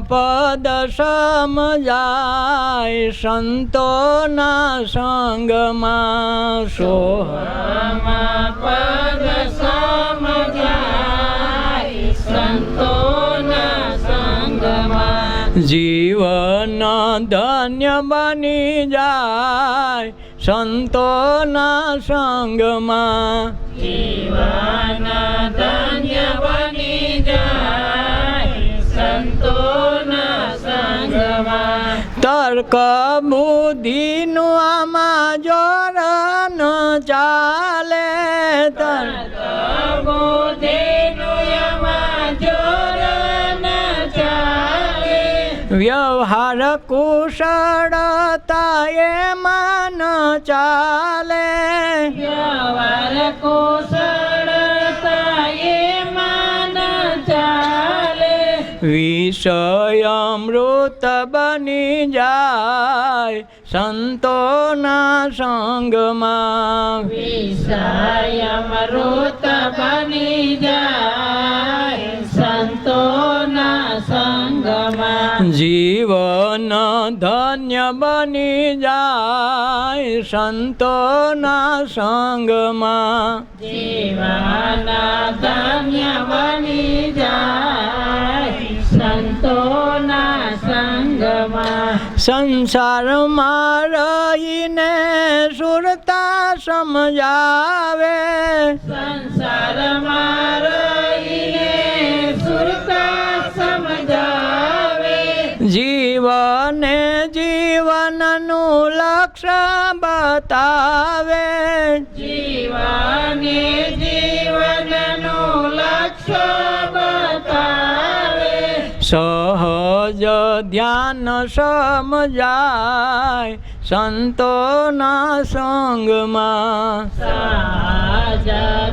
પદ સમજાય સંતોના સંગમાં સોહમ પદ સંગમાં જીવન ધન્ય બની જાય સંતોના સંગમાં જીવન ધન્ય બની તર્ક બુદ્ધિનું આમાં જોર ન ચાલે. વ્યવહાર કુશળતા એ ન ચાલે. વ્યવહાર કુશળતા ચાલે વિષય અમૃત બની જાય સંતોના સંગમાં વિષય અમૃત બની જાય સંતોના સંગમાં જીવન ધન્ય બની જાય સંતોના સંગમાં જીવન ધન્ય બની જાય સંસારમાં રહીને સુરતા સમજાવે. સંસારમાં રહીને સુરતા સમજાવે. જીવને જીવનનું લક્ષ્ય બતાવે. ધ્યાન સમજાય. સંતોના સંગમાં સહજ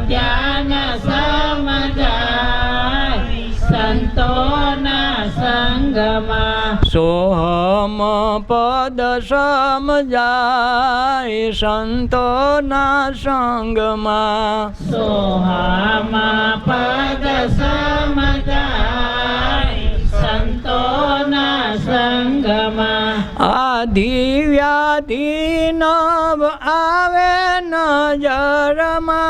ધ્યાન સમજાય. સંતોના સંગમાં સોહમ પદ સમજાય. સંતોના સંગમાં સોહમ પદ સમજાય. આધિ વ્યાધિ નવ આવે નજરમાં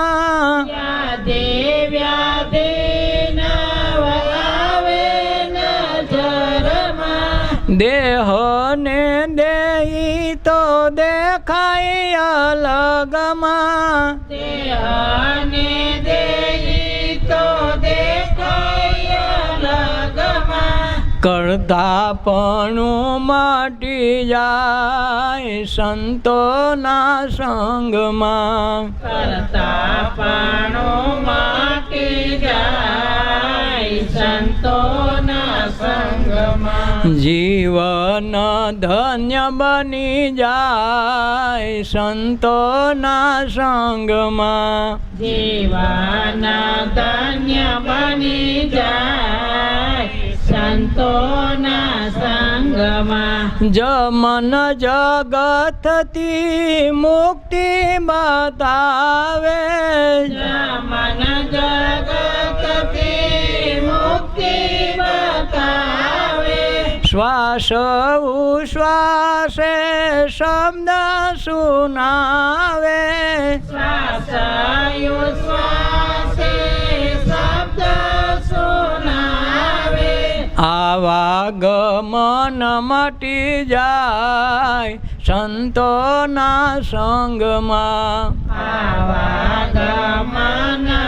દેહને દેઈ તો દેખાય અલગમાં. દેહને દેઈ તો દેખાય કરતા પણ માટી જાય સંતોના સંગમાં. કરતા પાણો માટી જાય સંતોના સંગમાં. જીવન ધન્ય બની જાય સંતોના સંગમાં. જીવન ધન્ય બની જમન જગતથી મુક્તિ બતાવે. જમન જગતથી મુક્તિ બતાવે. શ્વાસ ઉશ્વાસે શબ્દ સુનાવે. શ્વાસે આવા ગમન મટી જાય સંતોના સંગમાં.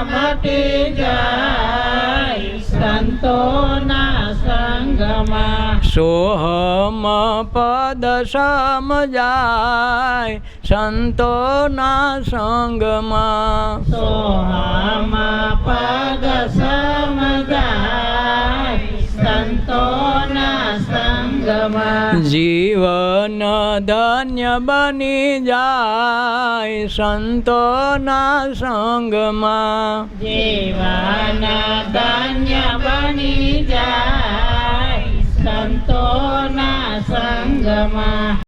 મટી જાય સંતોના સંગમાં. સોહમ પદ સમજાય સંતોના સંગમાં. સોહમ પદ સમજાય સંતોના સંગમાં. જીવન ધન્ય બની જાય સંતોના સંગમાં. જીવન ધન્ય બની જાય સંતોના સંગમાં.